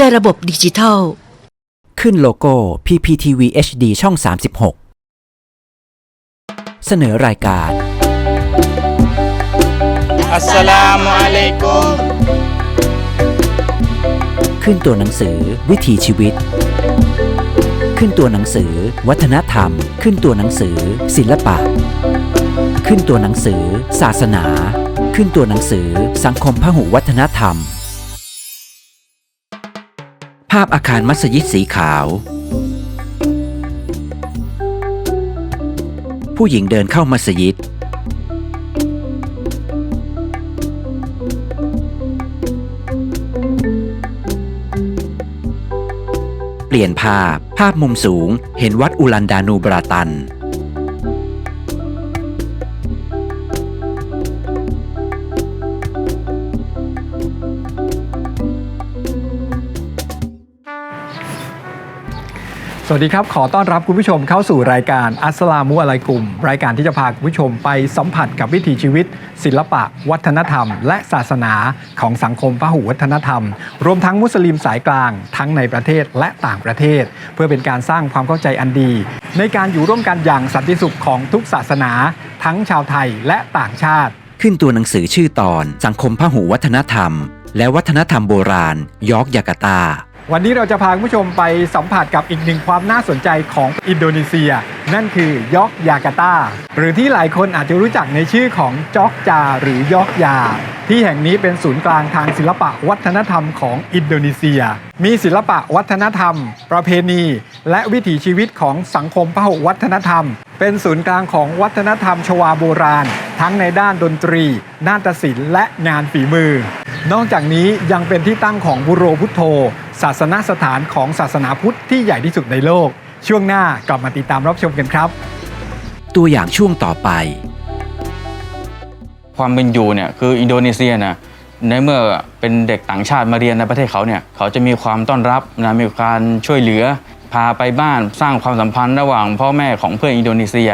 ในระบบดิจิทัล ขึ้นโลโก้ PPTV HD ช่อง 36 เสนอรายการ อัสสลามุอะลัยกุม ขึ้นตัวหนังสือ วิถีชีวิต ขึ้นตัวหนังสือ วัฒนธรรม ขึ้นตัวหนังสือ ศิลปะ ขึ้นตัวหนังสือ ศาสนา ขึ้นตัวหนังสือ สังคมพหุวัฒนธรรมภาพอาคารมัสยิดสีขาว ผู้หญิงเดินเข้ามัสยิด เปลี่ยนภาพ ภาพมุมสูง เห็นวัดอุลันดานูบราตัน สวัสดีครับ ขอต้อนรับคุณผู้ชมเข้าสู่รายการอัสลามุอะลัยกุม รายการที่จะพาคุณผู้ชมไปสัมผัสกับวิถีชีวิต ศิลปะ วัฒนธรรม และศาสนาของสังคมพหุวัฒนธรรม รวมทั้งมุสลิมสายกลาง ทั้งในประเทศและต่างประเทศ เพื่อเป็นการสร้างความเข้าใจอันดี ในการอยู่ร่วมกันอย่างสันติสุขของทุกศาสนา ทั้งชาวไทยและต่างชาติ ขึ้นตัวหนังสือชื่อตอน สังคมพหุวัฒนธรรม และวัฒนธรรมโบราณ ยอกยาการตา วันนี้เราจะพาคุณผู้ชมไปสัมผัสกับอีกหนึ่งความน่าสนใจของอินโดนีเซีย นั่นคือยอกยาการ์ตา หรือที่หลายคนอาจจะรู้จักในชื่อของจอกจา หรือยอกยา ที่แห่งนี้เป็นศูนย์กลางทางศิลปะวัฒนธรรมของอินโดนีเซีย มีศิลปะวัฒนธรรม ประเพณี และวิถีชีวิตของสังคมพหุวัฒนธรรม เป็นศูนย์กลางของวัฒนธรรมชวาโบราณ ทั้งในด้านดนตรี นาฏศิลป์และงานฝีมือ นอกจากนี้ยังเป็นที่ตั้งของบุโรพุทโธ ศาสนสถานของศาสนาพุทธที่ใหญ่ที่สุดในโลก ช่วงหน้ากลับมาติดตามรับชมกันครับ ตัวอย่างช่วงต่อไป ความเป็นอยู่เนี่ยคืออินโดนีเซียนะในเมื่อเป็นเด็กต่างชาติมาเรียนในประเทศเขาเนี่ยเขาจะมีความต้อนรับนะมีการช่วยเหลือ พาไปบ้านสร้างความสัมพันธ์ระหว่างพ่อแม่ของเพื่อนอินโดนีเซีย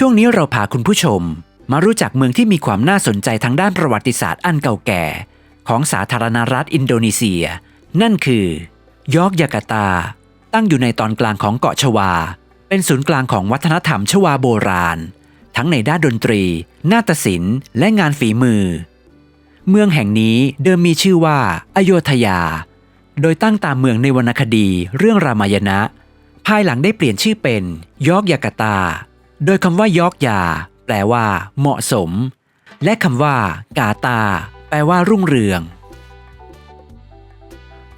ช่วงนี้เราพาคุณผู้ชม มารู้จักเมืองที่มีความน่าสนใจทางด้านประวัติศาสตร์อันเก่าแก่ ของสาธารณรัฐอินโดนีเซีย นั่นคือยอกยาการ์ตา ตั้งอยู่ในตอนกลางของเกาะชวา เป็นศูนย์กลางของวัฒนธรรมชวาโบราณ ทั้งในด้านดนตรี นาฏศิลป์ และงานฝีมือ เมืองแห่งนี้เดิมมีชื่อว่าอโยธยา โดยตั้งตามเมืองในวรรณคดีเรื่องรามายณะ ภายหลังได้เปลี่ยนชื่อเป็นยอกยาการ์ตา โดยคำว่ายอกยา แปลว่า เหมาะสม และคำว่า กาตา แปลว่ารุ่งเรือง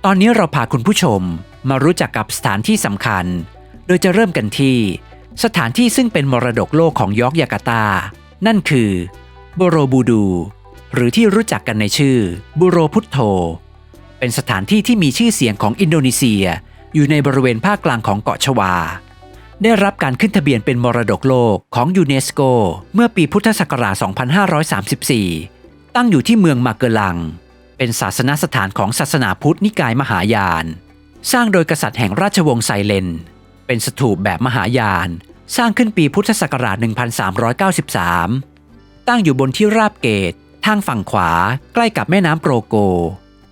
ตอนนี้เราพาคุณผู้ชมมารู้จักกับสถานที่สำคัญ โดยจะเริ่มกันที่ สถานที่ซึ่งเป็นมรดกโลกของยอกยากาตา นั่นคือโบโรบูดู หรือที่รู้จักกันในชื่อบูโรพุทโธ เป็นสถานที่ที่มีชื่อเสียงของอินโดนีเซีย อยู่ในบริเวณภาคกลางของเกาะชวา ได้รับการขึ้นทะเบียนเป็นมรดกโลกของยูเนสโกเมื่อปีพุทธศักราช 2534 ตั้งอยู่ที่เมืองมาเกลัง เป็นศาสนสถานของศาสนาพุทธนิกายมหายาน สร้างโดยกษัตริย์แห่งราชวงศ์ไซเลน เป็นสถูปแบบมหายาน สร้างขึ้นปีพุทธศักราช 1393 ตั้งอยู่บนที่ราบเกต ทางฝั่งขวาใกล้กับแม่น้ำโปรโก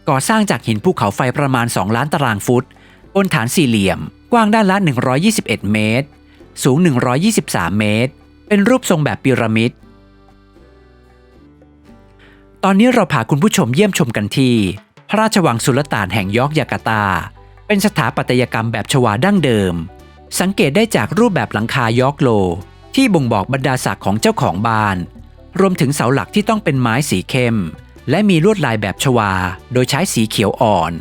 ก่อสร้างจากหินภูเขาไฟประมาณ 2 ล้านตารางฟุตบนฐานสี่เหลี่ยม กว้างด้านละ 121 เมตร สูง 123 เมตร เป็นรูปทรงแบบพีระมิด ตอนนี้เราพาคุณผู้ชมเยี่ยมชมกันที่ พระราชวังสุลต่านแห่งยอกยาการ์ตา เป็นสถาปัตยกรรมแบบชวาดั้งเดิม สังเกตได้จากรูปแบบหลังคายอกโล ที่บ่งบอกบรรดาศักดิ์ของเจ้าของบ้าน รวมถึงเสาหลักที่ต้องเป็นไม้สีเข้ม และมีลวดลายแบบชวา โดยใช้สีเขียวอ่อน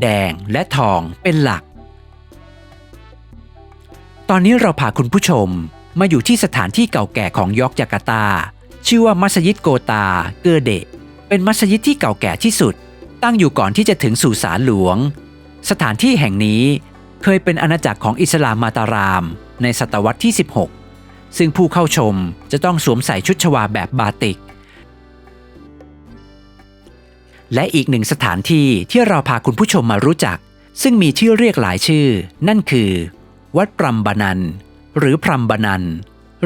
แดงและทองเป็นหลัก ตอนนี้เราพาคุณผู้ชมมาอยู่ที่สถานที่เก่าแก่ของยอกจาการ์ตา ชื่อว่ามัสยิดโกตาเกอเดะเป็นมัสยิดที่เก่าแก่ที่สุด ตั้งอยู่ก่อนที่จะถึงสุสานหลวง สถานที่แห่งนี้เคยเป็นอาณาจักรของอิสลามมาตาราม ในศตวรรษที่ 16 ซึ่งผู้เข้าชมจะต้องสวมใส่ชุดชวาแบบบาติก และอีกหนึ่งสถานที่ที่เราพาคุณผู้ชมมารู้จัก ซึ่งมีชื่อเรียกหลายชื่อ นั่นคือ วัดปรมบานัน หรือพรมบานัน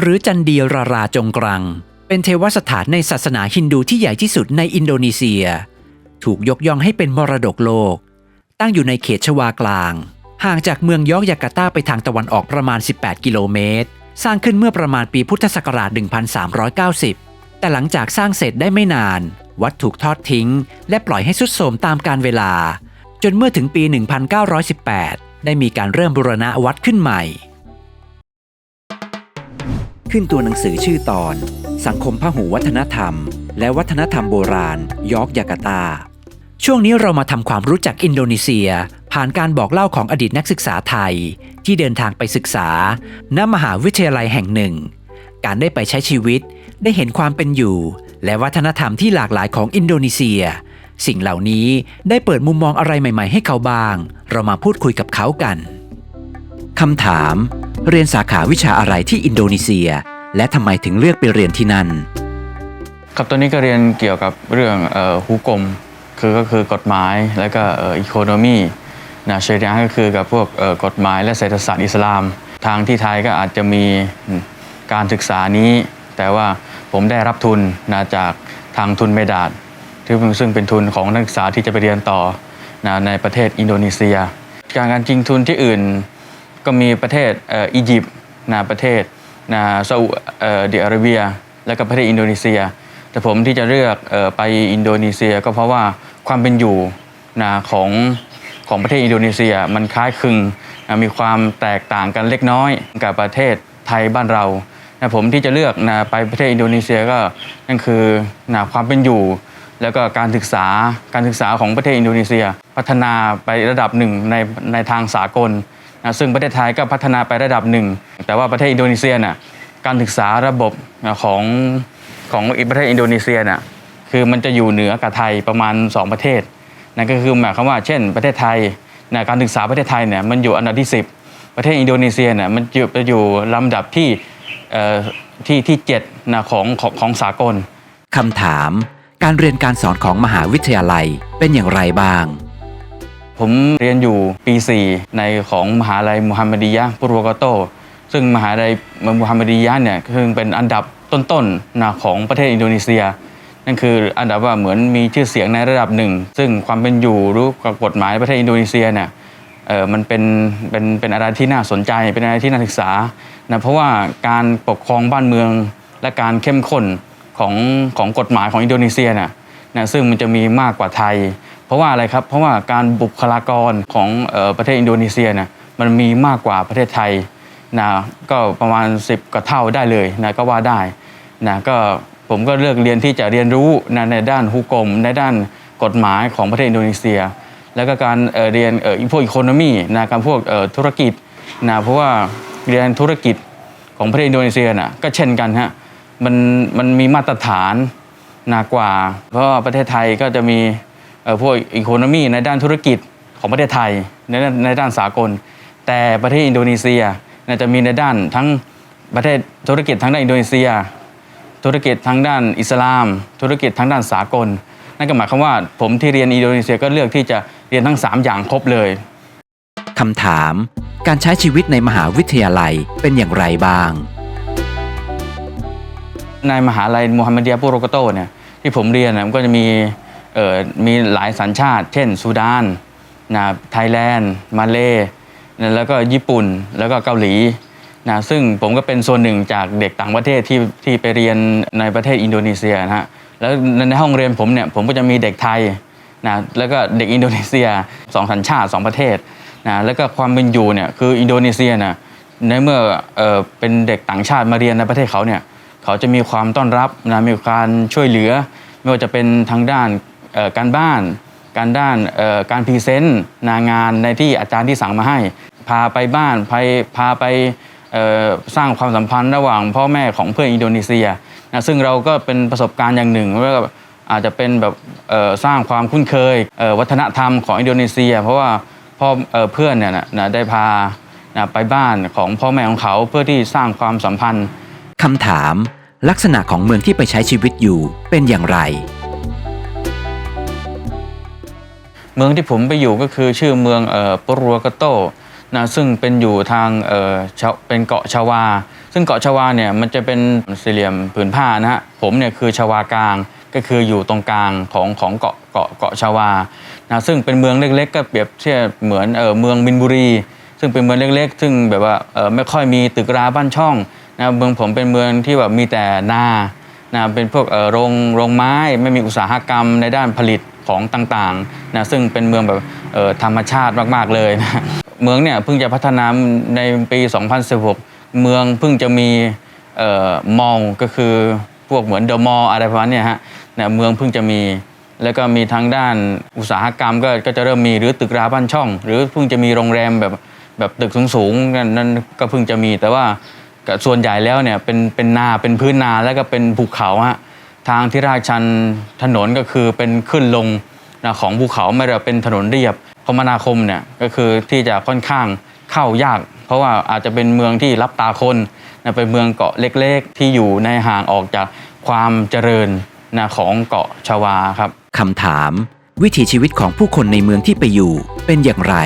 หรือจันดีราราจงกรัง เป็นเทวสถานในศาสนาฮินดูที่ใหญ่ที่สุดในอินโดนีเซีย ถูกยกย่องให้เป็นมรดกโลก ตั้งอยู่ในเขตชวากลาง ห่างจากเมืองยอกยาการ์ตาไปทางตะวันออกประมาณ 18 กิโลเมตร สร้างขึ้นเมื่อประมาณปีพุทธศักราช 1390 แต่หลังจากสร้างเสร็จได้ไม่นาน วัดถูกทอดทิ้ง และปล่อยให้สุดโทรมตามกาลเวลา จนเมื่อถึงปี 1918 ได้มีการเริ่มบูรณะวัดขึ้นใหม่ ขึ้นตัวหนังสือชื่อตอน สังคมพหูวัฒนธรรม และวัฒนธรรมโบราณ ยอกยาการตา ช่วงนี้เรามาทำความรู้จักอินโดนีเซีย ผ่านการบอกเล่าของอดีตนักศึกษาไทย ที่เดินทางไปศึกษาณมหาวิทยาลัยแห่งหนึ่ง การได้ไปใช้ชีวิตได้เห็นความเป็นอยู่ และวัฒนธรรมที่หลากหลายของอินโดนีเซีย สิ่งเหล่านี้ได้เปิดมุมมองอะไรใหม่ ๆ ให้เขาบ้าง เรามาพูดคุยกับเขากันคำถาม เรียนสาขาวิชาอะไรที่อินโดนีเซีย และทำไมถึงเลือกไปเรียนที่นั่น ครับตอนนี้ก็เรียนเกี่ยวกับเรื่องฮุกกลมคือก็คือกฎหมายแล้วก็อีโคโนมีนะเชรียะก็คือกับพวกกฎหมายและเศรษฐศาสตร์อิสลาม ทางที่ไทยก็อาจจะมีการศึกษานี้ แต่ว่าผมได้รับทุนนะจากทางทุนเมดาด ที่ซึ่งเป็นทุนของนักศึกษาที่จะไปเรียนต่อนะในประเทศอินโดนีเซีย การการจริงทุนที่อื่นก็มีประเทศเอ,อ,อียิปต์นะประเทศนะซาอุดิอาระเบีย และก็ประเทศอินโดนีเซีย แต่ผมที่จะเลือกออไปอินโดนีเซีย ก็เพราะว่าความเป็นอยู่นะของของประเทศอินโดนีเซียมันคล้ายคลึงนะมีความแตกต่างกันเล็กน้อยกับประเทศไทยบ้านเรานะผมที่จะเลือกนะไปประเทศอินโดนีเซียก็นั่นคือนะความเป็นอยู่ แล้วก็การศึกษาการศึกษาของประเทศอินโดนีเซีย พัฒนาไประดับหนึ่งในในทางสากลนะซึ่งประเทศไทยก็พัฒนาไประดับหนึ่ง แต่ว่าประเทศอินโดนีเซียน่ะการศึกษาระบบของของประเทศอินโดนีเซียน่ะคือมันจะอยู่เหนือกับไทยประมาณ 2 ประเทศนั่นก็คือหมายความว่าเช่น ประเทศไทยนะการศึกษาประเทศไทยเนี่ยมันอยู่อันดับที่ 10 ประเทศอินโดนีเซียเนี่ยมันจะอยู่ลำดับที่ที่ที่เจ็ดนะของของของสากลคำถาม การเรียนการสอนของมหาวิทยาลัยเป็นอย่างไรบ้าง ผมเรียนอยู่ปี 4 ในของมหาลัยมุฮัมมัดียะปุโรกโต ซึ่งมหาลัยมุฮัมมัดียะเนี่ยซึ่งเป็นอันดับต้นๆนะของประเทศอินโดนีเซีย นั่นคืออันดับว่าเหมือนมีชื่อเสียงในระดับหนึ่ง ซึ่งความเป็นอยู่รู้กับกฎหมายประเทศอินโดนีเซียเนี่ยเออมันเป็นเป็นเป็นอะไรที่น่าสนใจเป็นอะไรที่น่าศึกษานะเพราะว่าการปกครองบ้านเมืองและการเข้มข้น ของของกฎหมายของอินโดนีเซียนี่ยนะซึ่งมันจะมีมากกว่าไทย เพราะว่าอะไรครับ เพราะว่าการบุคลากรของออประเทศอินโดนีเซียนี่ยมันมีมากกว่าประเทศไทยนะก็ประมาณ 10กว่าเท่าได้เลยนะก็ว่าได้นะก็ผมก็เลือกเรียนที่จะเรียนรู้นะในด้านฮุกกลมในด้านกฎหมายของประเทศอินโดนีเซีย แล้วก็การเเรียนอ่อพวกอีโคโนมีนะการพวกธุรกิจนะเพราะว่าเรียนธุรกิจของประเทศอินโดนีเซียน่ะก็เช่นกันฮะ มันมันมีมาตรฐานหนากว่า เพราะประเทศไทยก็จะมีพวกอีโคโนมีในด้านธุรกิจของประเทศไทยในในด้านสากล แต่ประเทศอินโดนีเซียจะมีในด้านทั้งประเทศธุรกิจทั้งด้านอินโดนีเซีย ธุรกิจทั้งด้านอิสลาม ธุรกิจทั้งด้านสากล นั่นก็หมายความว่าผมที่เรียนอินโดนีเซียก็เลือกที่จะเรียนทั้ง 3 อย่างครบเลยคำถาม การใช้ชีวิตในมหาวิทยาลัยเป็นอย่างไรบ้าง ในมหาลัยมูฮัมหมัดียะปุโรกโตเนี่ยที่ผมเรียนนะมันก็จะมีเอ่อมีหลายสัญชาติ เช่นซูดานนะไทยแลนด์ มาเลนะแล้วก็ญี่ปุ่นแล้วก็เกาหลีนะซึ่งผมก็เป็นส่วนหนึ่งจากเด็กต่างประเทศที่ที่ไปเรียนในประเทศอินโดนีเซียนะฮะแล้วในห้องเรียนผมเนี่ยผมก็จะมีเด็กไทยนะแล้วก็เด็กอินโดนีเซียสองสัญชาติสองประเทศนะแล้วก็ความเป็นอยู่เนี่ยคืออินโดนีเซียนะในเมื่อเอ่อเป็นเด็กต่างชาติมาเรียนในประเทศเขาเนี่ย เขาจะมีความต้อนรับนะมีการช่วยเหลือ ไม่ว่าจะเป็นทางด้านการบ้าน การด้านการพรีเซนต์นางานในที่อาจารย์ที่สั่งมาให้ พาไปบ้านพาพาไปสร้างความสัมพันธ์ระหว่างพ่อแม่ของเพื่อนอินโดนีเซียนะซึ่งเราก็เป็นประสบการณ์อย่างหนึ่งว่าอาจจะเป็นแบบสร้างความคุ้นเคยเวัฒนธรรมของอินโดนีเซีย เพราะว่าพ่อเออเพื่อนเนี่ยนะนะได้พานะไปบ้านของพ่อแม่ของเขาเพื่อที่สร้างความสัมพันธ์ คำถาม ลักษณะของเมืองที่ไปใช้ชีวิตอยู่เป็นอย่างไร เมืองที่ผมไปอยู่ก็คือชื่อเมืองเอ่อปรัวกาโตนะซึ่งเป็นอยู่ทางเอ่อชาเป็นเกาะชาวา ซึ่งเกาะชาวาเนี่ยมันจะเป็นสี่เหลี่ยมผืนผ้านะฮะผมเนี่ยคือชาวากลางก็คืออยู่ตรงกลางของของเกาะเกาะเกาะชาวานะซึ่งเป็นเมืองเล็ก ๆ ก็เปรียบเทียบเหมือนเออเมืองมินบุรี ซึ่งเป็นเมืองเล็ก ๆ ซึ่งแบบว่าเออไม่ค่อยมีตึกราบ้านช่อง นะเมืองผมเป็นเมืองที่แบบมีแต่นานะเป็นพวกโรงโรงไม้ไม่มีอุตสาหกรรมในด้านผลิตของต่างๆนะซึ่งเป็นเมืองแบบธรรมชาติมากๆเลยนะเมืองเนี่ยเพิ่งจะพัฒนาในปี 2016 เมืองเพิ่งจะมีออมอลล์ก็คือพวกเหมือนเดอะมอลล์อะไรประมาณเนี้ยฮะเนี่ยเมืองเพิ่งจะมีแล้วก็มีทางด้านอุตสาหกรรมก็ก็จะเริ่มมีหรือตึกราบ้านช่อง หรือเพิ่งจะมีโรงแรมแบบแบบตึกสูงๆนั่นนั่นก็เพิ่งจะมีแต่ว่า ก็ส่วนใหญ่แล้วเนี่ยเป็นเป็นนาเป็นพื้นนาแล้วก็เป็นภูเขาฮะทางที่ราชชันถนนก็คือเป็นขึ้นลงนะของภูเขาไม่ได้เป็นถนนเรียบคมนาคมเนี่ยก็คือที่จะค่อนข้างเข้ายาก เพราะว่าอาจจะเป็นเมืองที่รับตาคนนะเป็นเมืองเกาะเล็กๆ ที่อยู่ในห่างออกจากความเจริญนะของเกาะชวาครับคำถาม วิถีชีวิตของผู้คนในเมืองที่ไปอยู่เป็นอย่างไร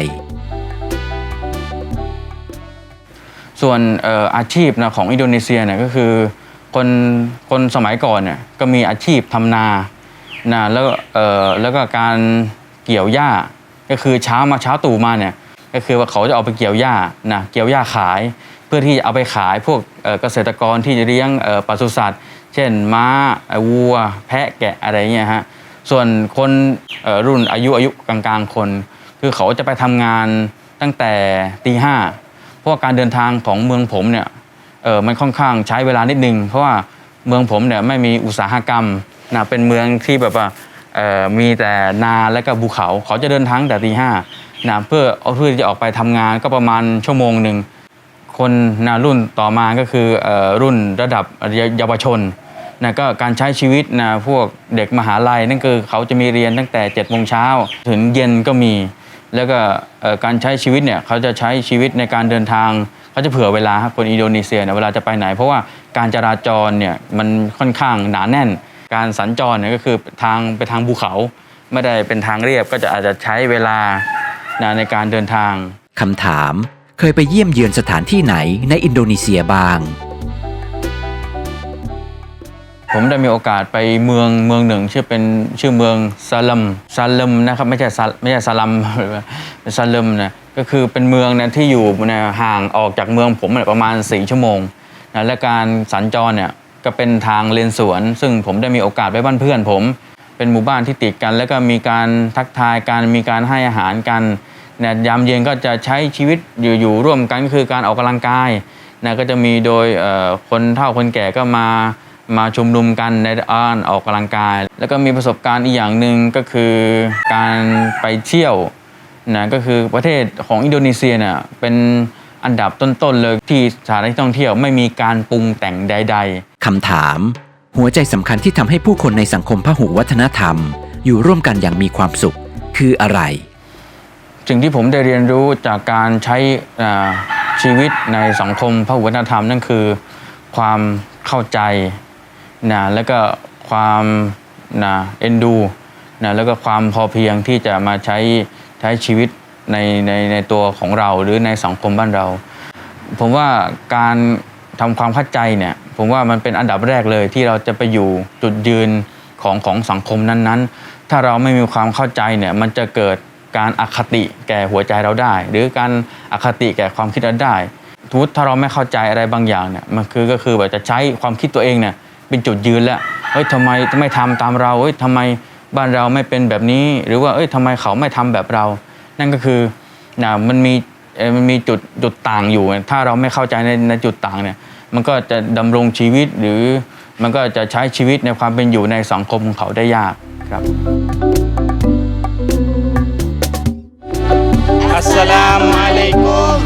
ส่วนอาชีพนะของอินโดนีเซียเนี่ยก็คือคนคนสมัยก่อนเนี่ยก็มีอาชีพทำนานะแล้วแล้วก็การเกี่ยวหญ้าก็คือเช้ามาเช้าตู่มาเนี่ยก็คือว่าเขาจะเอาไปเกี่ยวหญ้านะเกี่ยวหญ้าขาย เพื่อที่จะเอาไปขายพวกเกษตรกรที่จะเลี้ยงปศุสัตว์ เช่นม้าวัว แพะแกะอะไรเงี้ยฮะส่วนคนรุ่นอายุอายุกลางๆคน คือเขาจะไปทำงานตั้งแต่ตีห้า ราะว่าการเดินทางของเมืองผมเนี่ยเออมันค่อนข้างใช้เวลานิดนึง เพราะว่าเมืองผมเนี่ยไม่มีอุตสาหกรรมนะเป็นเมืองที่แบบว่าเออมีแต่นาและก็ภูเขาเขาจะเดินทางแต่ตีห้านะเพื่อเอาเพื่อจะออกไปทำงานก็ประมาณชั่วโมงหนึ่งคนนะรุ่นต่อมาก็คือเออรุ่นระดับเยาวชนนะก็การใช้ชีวิตนะพวกเด็กมหาลัยนั่นคือเขาจะมีเรียนตั้งแต่7จ็ดโมงเช้าถึงเย็นก็มี แล้วก็การใช้ชีวิตเนี่ยเขาจะใช้ชีวิตในการเดินทางเขาจะเผื่อเวลาครับคนอินโดนีเซียเนี่ยเวลาจะไปไหน เพราะว่าการจราจรเนี่ยมันค่อนข้างหนาแน่น การสัญจรเนี่ยก็คือทางไปทางภูเขา ไม่ได้เป็นทางเรียบก็จะอาจจะใช้เวลานะในการเดินทางคำถาม เคยไปเยี่ยมเยือนสถานที่ไหนในอินโดนีเซียบ้าง ผมได้มีโอกาสไปเมืองเมืองหนึ่ง ชื่อเป็นชื่อเมืองซาลัมซาลัมนะครับไม่ใช่ซาไม่ใช่ซาลัมเป็นซาลัมนะก็คือเป็นเมืองนะที่อยู่นยห่างออกจากเมืองผมประมาณ 4 ชั่วโมงนะและการสัญจรเนี่ยก็เป็นทางเลนสวน ซึ่งผมได้มีโอกาสไปบ้านเพื่อนผม เป็นหมู่บ้านที่ติดกัน แล้วก็มีการทักทายกันมีการให้อาหารกันนะยามเย็นก็จะใช้ชีวิตอยู่อยู่ร่วมกันก็คือการออกกำลังกายนะก็จะมีโดยคนเฒ่าคนแก่ก็มา มาชุมนุมกันในอ่านออกกำลังกาย แล้วก็มีประสบการณ์อีกอย่างหนึ่งก็คือการไปเที่ยวนะก็คือประเทศของอินโดนีเซียเนี่ยเป็นอันดับต้นๆเลยที่สถานที่ท่องเที่ยวไม่มีการปรุงแต่งใด ๆ คำถาม หัวใจสำคัญที่ทำให้ผู้คนในสังคมพหุวัฒนธรรม อยู่ร่วมกันอย่างมีความสุขคืออะไร สิ่งที่ผมได้เรียนรู้จากการใช้อ่าชีวิตในสังคมพหุวัฒนธรรมนั่นคือ ความเข้าใจ นะแล้วก็ความนะเอ็นดูนะแล้วก็ความพอเพียงที่จะมาใช้ใช้ชีวิตในในในตัวของเราหรือในสังคมบ้านเรา ผมว่าการทำความเข้าใจเนี่ยผมว่ามันเป็นอันดับแรกเลยที่เราจะไปอยู่จุดยืนของของสังคมนั้นๆ ถ้าเราไม่มีความเข้าใจเนี่ยมันจะเกิดการอคติแก่หัวใจเราได้ หรือการอคติแก่ความคิดเราได้ทุกถ้าเราไม่เข้าใจอะไรบางอย่างเนี่ยมันคือก็คือแบบจะใช้ความคิดตัวเองเนี่ย เป็นจุดยืนแล้วเฮ้ยทำไมไม่ทำตามเราเฮ้ยทำไมบ้านเราไม่เป็นแบบนี้ หรือว่าเอ้ยทำไมเขาไม่ทำแบบเรา นั่นก็คือนะมันมีเอ่อมันมีจุดจุดต่างอยู่ ถ้าเราไม่เข้าใจในในจุดต่างเนี่ยมันก็จะดำรงชีวิตหรือมันก็จะใช้ชีวิตในความเป็นอยู่ในสังคมของเขาได้ยากครับ Assalamualaikum.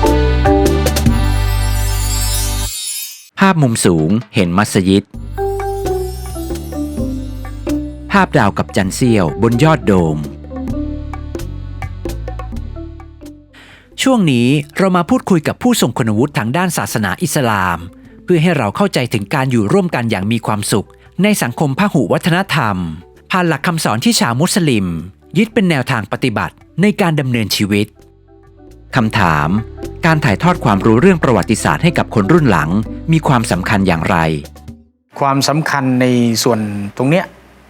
ภาพมุมสูงเห็นมัสยิด ภาพดาวกับจันเซียวบนยอดโดม ช่วงนี้เรามาพูดคุยกับผู้ทรงคุณวุฒิทางด้านศาสนาอิสลาม เพื่อให้เราเข้าใจถึงการอยู่ร่วมกันอย่างมีความสุข ในสังคมพหุวัฒนธรรม ผ่านหลักคำสอนที่ชาวมุสลิม ยึดเป็นแนวทางปฏิบัติในการดำเนินชีวิตคำถาม การถ่ายทอดความรู้เรื่องประวัติศาสตร์ให้กับคนรุ่นหลัง มีความสำคัญอย่างไร ความสำคัญในส่วนตรงเนี้ย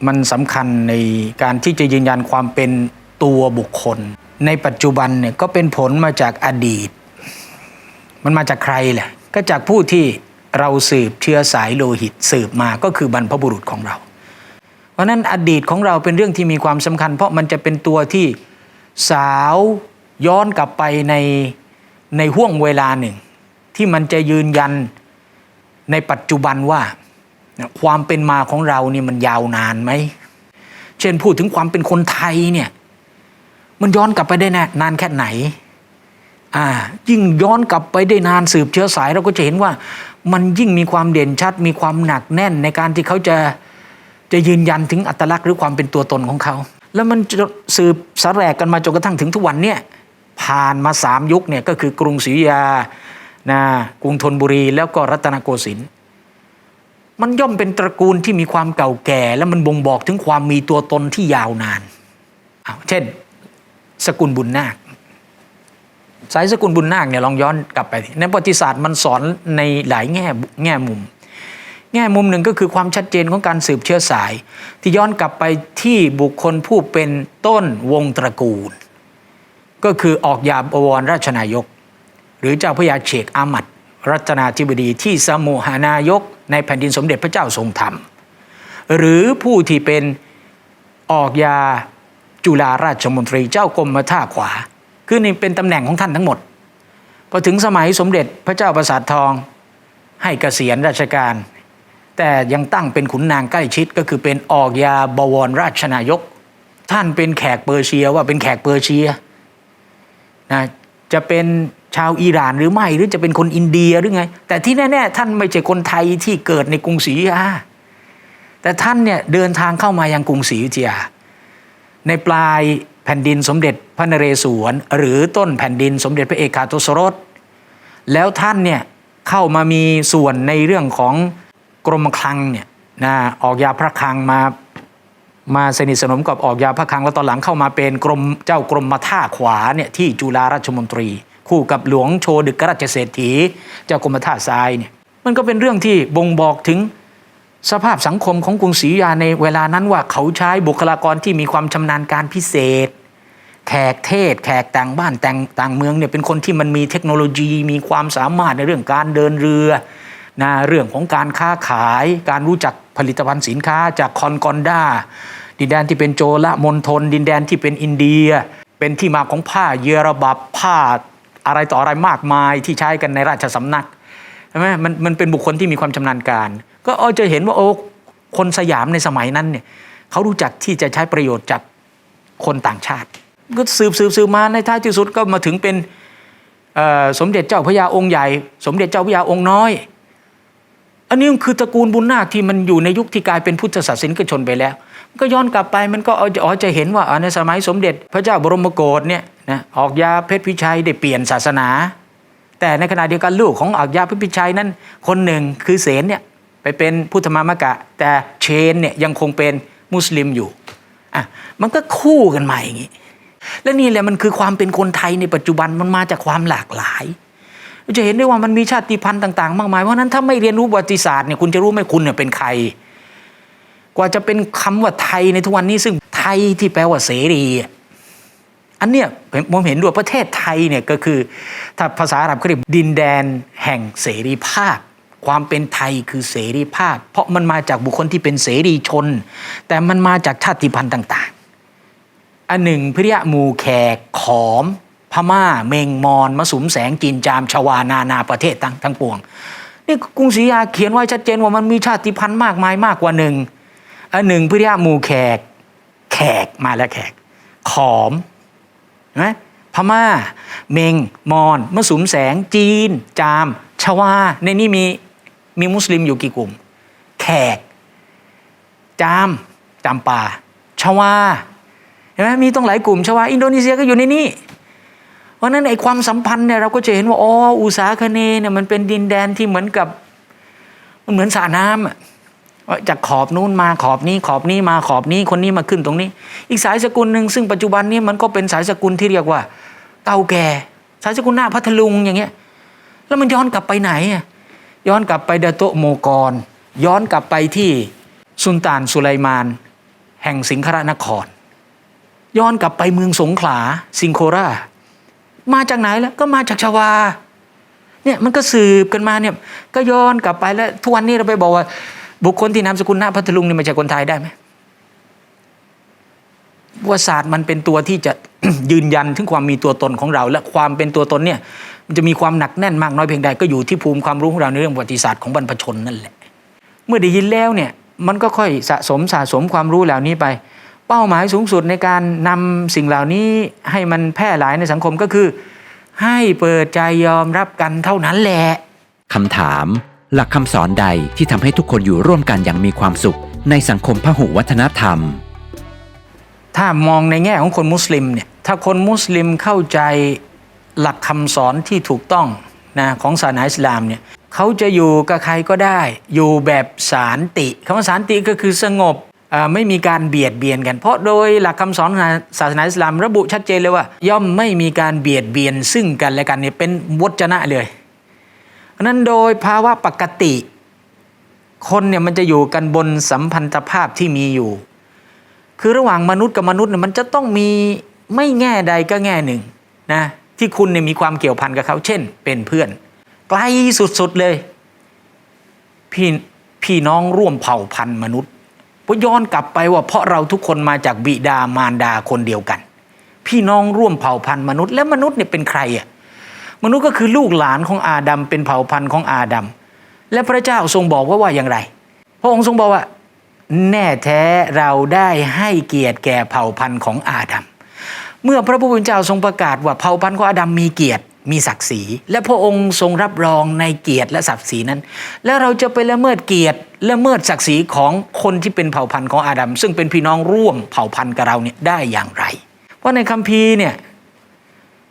มันสำคัญในการที่จะยืนยันความเป็นตัวบุคคล ในปัจจุบันเนี่ยก็เป็นผลมาจากอดีต มันมาจากใครแหละก็จากผู้ที่เราสืบเชื้อสายโลหิตสืบมาก็คือบรรพบุรุษของเรา เพราะฉะนั้นอดีตของเราเป็นเรื่องที่มีความสำคัญ เพราะมันจะเป็นตัวที่สาวย้อนกลับไปในในห่วงเวลาหนึ่ง ที่มันจะยืนยันในปัจจุบันว่า ความเป็นมาของเราเนี่ยมันยาวนานไหม เช่นพูดถึงความเป็นคนไทยเนี่ย มันย้อนกลับไปได้นานแค่ไหน อ่า ยิ่งย้อนกลับไปได้นานสืบเชื้อสายเราก็จะเห็นว่า มันยิ่งมีความเด่นชัด มีความหนักแน่นในการที่เขาจะจะยืนยันถึงอัตลักษณ์หรือความเป็นตัวตนของเขา แล้วมันจะสืบสแสรกกันมาจนกระทั่งถึงทุกวันเนี่ยผ่านมาสามยุคเนี่ยก็คือกรุงศรีอยุธยานะกรุงธนบุรีแล้วก็รัตนโกสินทร์ มันย่อมเป็นตระกูลที่มีความเก่าแก่ และมันบ่งบอกถึงความมีตัวตนที่ยาวนานอ้าเช่น สกุลบุญนาค สายสกุลบุญนาคเนี่ยลองย้อนกลับไป ในประวัติศาสตร์มันสอนในหลายแง่แง่มุม แง่มุมหนึ่งก็คือความชัดเจนของการสืบเชื้อสาย ที่ย้อนกลับไปที่บุคคลผู้เป็นต้นวงตระกูล ก็คือออกยาบวรราชนายก หรือเจ้าพระยาเชกอามัด รัตนาธิบดีที่สมุหานายกในแผ่นดินสมเด็จพระเจ้าทรงธรรม หรือผู้ที่เป็นออกยาจุฬาราชมนตรีเจ้ากรมท่าขวา คือนี่เป็นตำแหน่งของท่านทั้งหมดพอถึงสมัยสมเด็จพระเจ้าประสาททองให้เกษียณราชการ แต่ยังตั้งเป็นขุนนางใกล้ชิดก็คือเป็นออกยาบวรราชนายก ท่านเป็นแขกเปอร์เซียว่าเป็นแขกเปอร์เซียนะ จะเป็นชาวอิหร่านหรือไม่หรือจะเป็นคนอินเดียหรือไง แต่ที่แน่ๆท่านไม่ใช่คนไทยที่เกิดในกรุงศรีอยุธยาแต่ท่านเนี่ยเดินทางเข้ามายังกรุงศรีอยุธยาในปลายแผ่นดินสมเด็จพระนเรศวร หรือต้นแผ่นดินสมเด็จพระเอกาทศรสแล้วท่านเนี่ยเข้ามามีส่วนในเรื่องของกรมคลังเนี่ยนะออกยาพระคลังมา มาสนิทสนมกับออกยาพระคลังแล้วตอนหลังเข้ามาเป็นกรมเจ้ากรมมาท่าขวาเนี่ยที่จุฬาราชมนตรี คู่กับหลวงโชดึกราชเศรษฐี เจ้ากรมท่าทรายเนี่ยมันก็เป็นเรื่องที่บ่งบอกถึงสภาพสังคมของกรุงศรีอยุธยาในเวลานั้นว่าเขาใช้บุคลากรที่มีความชำนาญการพิเศษ แขกเทศ แขกต่างบ้านต่างต่างเมืองเนี่ยเป็นคนที่มันมีเทคโนโลยี มีความสามารถในเรื่องการเดินเรือ นะเรื่องของการค้าขายการรู้จักผลิตภัณฑ์สินค้าจากคอนกอนดาดินแดนที่เป็นโจละมณฑลดินแดนที่เป็นอินเดีย เป็นที่มาของผ้าเยอรบับผ้าอะไรต่ออะไรมากมายที่ใช้กันในราชสำนักใช่ไหมมันมันเป็นบุคคลที่มีความชำนาญการ ก็เออจะเห็นว่าโอ้คนสยามในสมัยนั้นเนี่ยเขารู้จักที่จะใช้ประโยชน์จากคนต่างชาติ ก็สืบสืบสืบมาในท้ายที่สุดก็มาถึงเป็นสมเด็จเจ้าพระยาองค์ใหญ่ สมเด็จเจ้าพระยาองค์น้อย อันนี้คือตระกูลบุญนาคที่มันอยู่ในยุคที่กลายเป็นพุทธศาสนิกชนไปแล้ว ก็ย้อนกลับไปมันก็อ๋อจะเห็นว่าในสมัยสมเด็จ พระเจ้าบรมโกศเนี่ยนะออกยาเพชรพิชัยได้เปลี่ยนศาสนา แต่ในขณะเดียวกันลูกของออกยาเพชรพิชัยนั้น คนหนึ่งคือเสนเนี่ยไปเป็นพุทธมามกะ แต่เชนเนี่ยยังคงเป็นมุสลิมอยู่อะมันก็คู่กันมาอย่างนี้และนี่แหละมันคือความเป็นคนไทยในปัจจุบันมันมาจากความหลากหลาย จะเห็นได้ว่ามันมีชาติพันธุ์ต่าง ๆ มากมายเพราะนั้นถ้าไม่เรียนรู้ประวัติศาสตร์เนี่ยคุณจะรู้ไหมคุณเนี่ยเป็นใคร กว่าจะเป็นคำว่าไทยในทุกวันนี้ซึ่งไทยที่แปลว่าเสรีอะอันเนี้ยผมเห็นด้วยประเทศไทยเนี่ยก็คือ ถ้าภาษาอาหรับเขาเรียกดินแดนแห่งเสรีภาพ ความเป็นไทยคือเสรีภาพ เพราะมันมาจากบุคคลที่เป็นเสรีชน แต่มันมาจากชาติพันธุ์ต่าง ๆ อันหนึ่งพิริยะมูแขกขอม พม่าเมงมอนมะสุมแสงจีนจามชวานานาประเทศทั้งทั้งปวงนี่กรุงศรีอยุธยาเขียนไว้ชัดเจนว่ามันมีชาติพันธุ์มากมายมากกว่าหนึ่งอันหนึ่งพิริยะหมูแขก แขกมาแล้วแขก ขอมนไหมพม่า เมงมอนมะสุมแสง จีน จาม ชวา ในนี้มีมีมุสลิมอยู่กี่กลุ่ม แขก จาม จามป่าชวาเห็นไหมมีต้องหลายกลุ่มชวา อินโดนีเซียก็อยู่ในนี้ ราะนั้นไอ้ความสัมพันธ์เนี่ยเราก็จะเห็นว่าอ๋ออุษาคเนเนี่ยมันเป็นดินแดนที่เหมือนกับมันเหมือนสระน้ำอะว่าจากขอบนู้นมาขอบนี้ขอบนี้มาขอบนี้คนนี้มาขึ้นตรงนี้ อีกสายสกุลหนึ่งซึ่งปัจจุบันนี้มันก็เป็นสายสกุลที่เรียกว่าเก่าแก่ สายสกุลหน้าพัทลุงอย่างเงี้ย แล้วมันย้อนกลับไปไหนอะย้อนกลับไปเดโตโมกร ย้อนกลับไปที่สุลต่านสุไลมาน แห่งสิงครนคร ย้อนกลับไปเมืองสงขลาสิงโครา มาจากไหนแล้วก็มาจากชาวาเนี่ยมันก็สืบกันมาเนี่ยก็ย้อนกลับไปแล้วทุกวันนี้เราไปบอกว่า บุคคลที่นามสกุลหน้าพัทลุงนี่มาจากคนไทยได้ไหมประวัติศาสตร์มันเป็นตัวที่จะยืนยันถึงความมีตัวตนของเรา และความเป็นตัวตนเนี่ย มันจะมีความหนักแน่นมากน้อยเพียงใดก็อยู่ที่ภูมิความรู้ของเราในเรื่องประวัติศาสตร์ของบรรพชนนั่นแหละ เมื่อได้ยินแล้วเนี่ยมันก็ค่อยสะสมสะสมความรู้เหล่านี้ไป เป้าหมายสูงสุดในการนำสิ่งเหล่านี้ให้มันแพร่หลายในสังคมก็คือ ให้เปิดใจยอมรับกันเท่านั้นแหละคำถาม หลักคำสอนใดที่ทำให้ทุกคนอยู่ร่วมกันอย่างมีความสุข ในสังคมพหุวัฒนธรรม ถ้ามองในแง่ของคนมุสลิมเนี่ยถ้าคนมุสลิมเข้าใจหลักคำสอนที่ถูกต้องนะของศาสนาอิสลามเนี่ยเขาจะอยู่กับใครก็ได้ อยู่แบบสารติคำว่าสารติก็คือสงบอ่า ไม่มีการเบียดเบียนกัน เพราะโดยหลักคำสอนศาสนาอิสลาม ระบุชัดเจนเลยว่า ย่อมไม่มีการเบียดเบียนซึ่งกันและกันเนี่ยเป็นวจนะเลยนั้นโดยภาวะปกติ คนเนี่ยมันจะอยู่กันบนสัมพันธภาพที่มีอยู่ คือระหว่างมนุษย์กับมนุษย์เนี่ยมันจะต้องมีไม่แง่ใดก็แง่หนึ่งนะที่คุณเนี่ยมีความเกี่ยวพันกับเขาเช่น เป็นเพื่อน ไกลสุดๆเลย พี่พี่น้องร่วมเผ่าพันธุ์มนุษย์ พอย้อนกลับไปว่าเพราะเราทุกคนมาจากบิดามารดาคนเดียวกัน พี่น้องร่วมเผ่าพันธุ์มนุษย์และมนุษย์เนี่ยเป็นใครอะมนุษย์ก็คือลูกหลานของอาดัมเป็นเผ่าพันธุ์ของอาดัมและพระเจ้าทรงบอกว่าว่าอย่างไร พระองค์ทรงบอกว่า แน่แท้เราได้ให้เกียรติแก่เผ่าพันธุ์ของอาดัมเมื่อพระผู้เป็นเจ้าทรงประกาศว่าเผ่าพันธุ์ของอาดัมมีเกียรติ มีศักดิ์ศรี และพระองค์ทรงรับรองในเกียรติและศักดิ์ศรีนั้น แล้วเราจะไปละเมิดเกียรติละเมิดศักดิ์ศรีของคนที่เป็นเผ่าพันธุ์ของอาดัมซึ่งเป็นพี่น้องร่วมเผ่าพันธุ์กับเราเนี่ยได้อย่างไร เพราะในคัมภีร์เนี่ย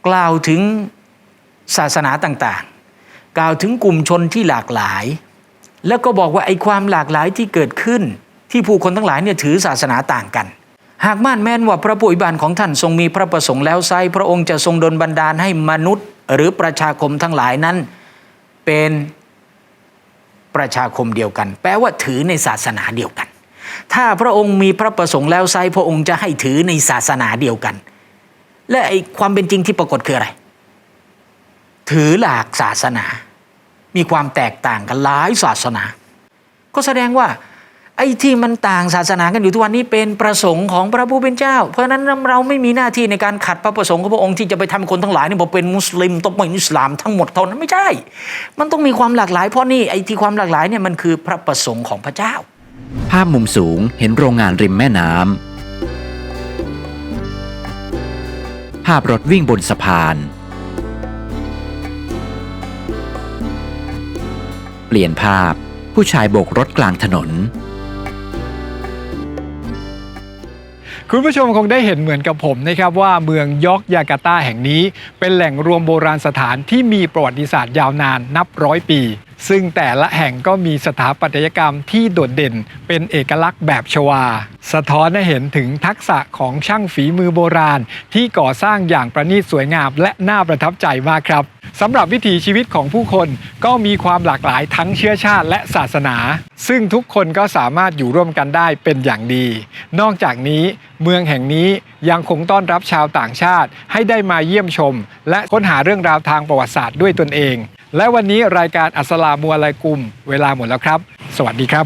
กล่าวถึงศาสนาต่างๆ กล่าวถึงกลุ่มชนที่หลากหลาย แล้วก็บอกว่าไอ้ความหลากหลายที่เกิดขึ้น ที่ผู้คนทั้งหลายเนี่ยถือศาสนาต่างกันหากม่านแม่นว่าพระผู้อิบาลของท่านทรงมีพระประสงค์แล้วไซพระองค์จะทรงดลบันดาลให้มนุษย์ หรือประชาคมทั้งหลายนั้นเป็นประชาคมเดียวกัน แปลว่าถือในศาสนาเดียวกัน ถ้าพระองค์มีพระประสงค์แล้วไซพระองค์จะให้ถือในศาสนาเดียวกัน และไอความเป็นจริงที่ปรากฏคืออะไร ถือหลากศาสนา มีความแตกต่างกันหลายศาสนา ก็แสดงว่า อ้ที่มันต่างศาสนากันอยู่ทุกวันนี้เป็นประสงค์ของพระผู้เป็นเจ้า เพราะนั้นเราไม่มีหน้าที่ในการขัดพระประสงค์ของพระองค์ที่จะไปทำคนทั้งหลายนี่บอกเป็นมุสลิมต้องเป็นอิสลามทั้งหมดเท่านั้นไม่ใช่ มันต้องมีความหลากหลาย เพราะนี่ไอ้ที่ความหลากหลายเนี่ยมันคือพระประสงค์ของพระเจ้า ภาพมุมสูงเห็นโรงงานริมแม่น้ำภาพรถวิ่งบนสะพาน เปลี่ยนภาพผู้ชายโบกรถกลางถนน คุณผู้ชมคงได้เห็นเหมือนกับผมนะครับว่าเมืองยอกยาการ์ตาแห่งนี้ เป็นแหล่งรวมโบราณสถานที่มีประวัติศาสตร์ยาวนานนับร้อยปี ซึ่งแต่ละแห่งก็มีสถาปัตยกรรมที่โดดเด่นเป็นเอกลักษณ์แบบชวา สะท้อนให้เห็นถึงทักษะของช่างฝีมือโบราณ ที่ก่อสร้างอย่างประณีตสวยงามและน่าประทับใจมากครับสำหรับวิถีชีวิตของผู้คนก็มีความหลากหลายทั้งเชื้อชาติและศาสนา ซึ่งทุกคนก็สามารถอยู่ร่วมกันได้เป็นอย่างดี นอกจากนี้เมืองแห่งนี้ยังคงต้อนรับชาวต่างชาติให้ได้มาเยี่ยมชม และค้นหาเรื่องราวทางประวัติศาสตร์ด้วยตนเอง และวันนี้รายการอัสลามุอะลัยกุม เวลาหมดแล้วครับ สวัสดีครับ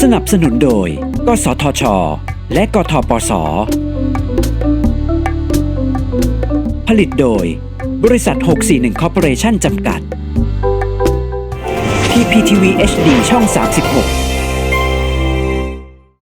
สนับสนุนโดย กสทช และกทปส ผลิตโดย บริษัท 641 Corporation จำกัด PPTV HD ช่อง 36